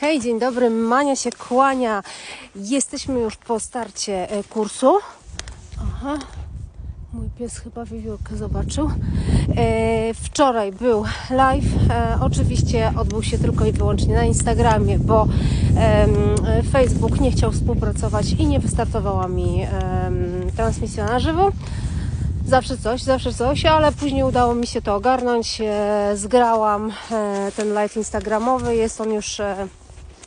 Hej, dzień dobry, Mania się kłania. Jesteśmy już po starcie e, kursu. Aha, mój pies chyba wiewiórkę zobaczył. E, wczoraj był live. E, oczywiście odbył się tylko i wyłącznie na Instagramie, bo Facebook nie chciał współpracować i nie wystartowała mi transmisja na żywo. Zawsze coś, zawsze coś, ale później udało mi się to ogarnąć. Zgrałam ten live instagramowy. Jest on już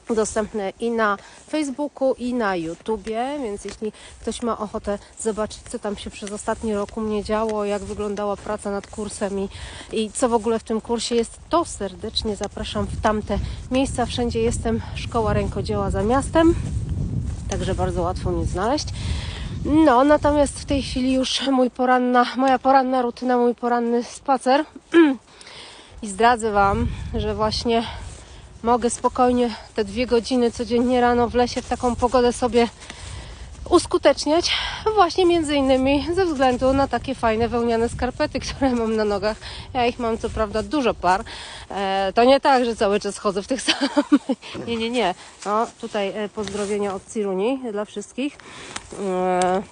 e, dostępny i na Facebooku, i na YouTubie, więc jeśli ktoś ma ochotę zobaczyć, co tam się przez ostatni rok u mnie działo, jak wyglądała praca nad kursem i, i co w ogóle w tym kursie jest, to serdecznie zapraszam w tamte miejsca. Wszędzie jestem, Szkoła Rękodzieła za miastem, także bardzo łatwo mnie znaleźć. No, natomiast w tej chwili już mój poranna, moja poranna rutyna, mój poranny spacer. I zdradzę Wam, że właśnie mogę spokojnie te dwie godziny codziennie rano w lesie w taką pogodę sobie uskuteczniać właśnie między innymi ze względu na takie fajne wełniane skarpety, które mam na nogach. Ja ich mam co prawda dużo par. E, to nie tak, że cały czas chodzę w tych samych. nie, nie, nie. No, tutaj e, pozdrowienia od Ciruni dla wszystkich. E,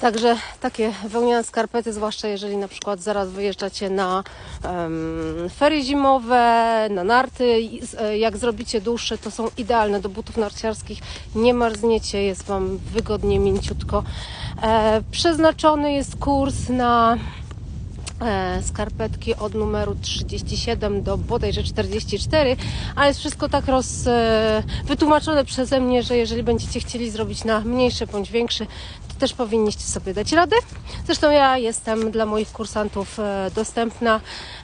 Także takie wełniane skarpety, zwłaszcza jeżeli na przykład zaraz wyjeżdżacie na um, ferie zimowe, na narty, e, jak zrobicie dłuższe, to są idealne do butów narciarskich. Nie marzniecie, jest Wam wygodnie, mięciutko. E, przeznaczony jest kurs na e, skarpetki od numeru 37 do bodajże 44, ale jest wszystko tak roz, e, wytłumaczone przeze mnie, że jeżeli będziecie chcieli zrobić na mniejszy bądź większy, też powinniście sobie dać radę. Zresztą ja jestem dla moich kursantów e, dostępna.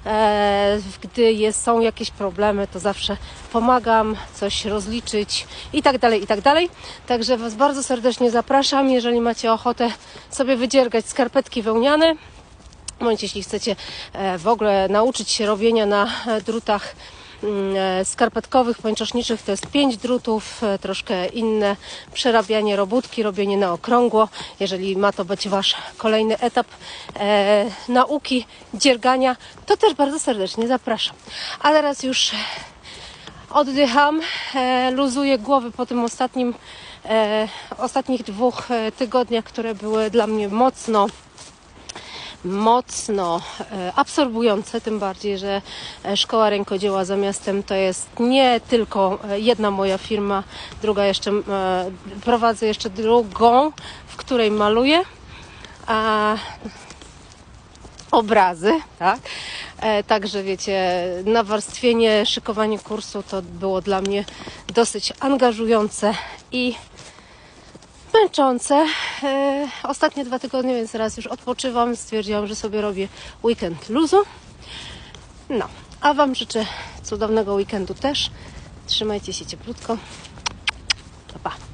E, gdy są jakieś problemy, to zawsze pomagam coś rozliczyć i tak dalej, i tak dalej. Także Was bardzo serdecznie zapraszam, jeżeli macie ochotę sobie wydziergać skarpetki wełniane, bądź jeśli chcecie e, w ogóle nauczyć się robienia na drutach skarpetkowych, pończoszniczych, to jest pięć drutów, e, troszkę inne przerabianie robótki, robienie na okrągło. Jeżeli ma to być Wasz kolejny etap e, nauki dziergania, to też bardzo serdecznie zapraszam. A teraz już oddycham, e, luzuję głowy po tym ostatnim, e, ostatnich dwóch e, tygodniach, które były dla mnie mocno mocno e, absorbujące, tym bardziej, że e, Szkoła Rękodzieła za miastem to jest nie tylko e, jedna moja firma, druga jeszcze, prowadzę jeszcze drugą, w której maluję a, obrazy, tak? Także wiecie, nawarstwienie, szykowanie kursu to było dla mnie dosyć angażujące i męczące. E, ostatnie dwa tygodnie, więc teraz już odpoczywam. Stwierdziłam, że sobie robię weekend luzu. No, a Wam życzę cudownego weekendu też. Trzymajcie się cieplutko. Pa, pa.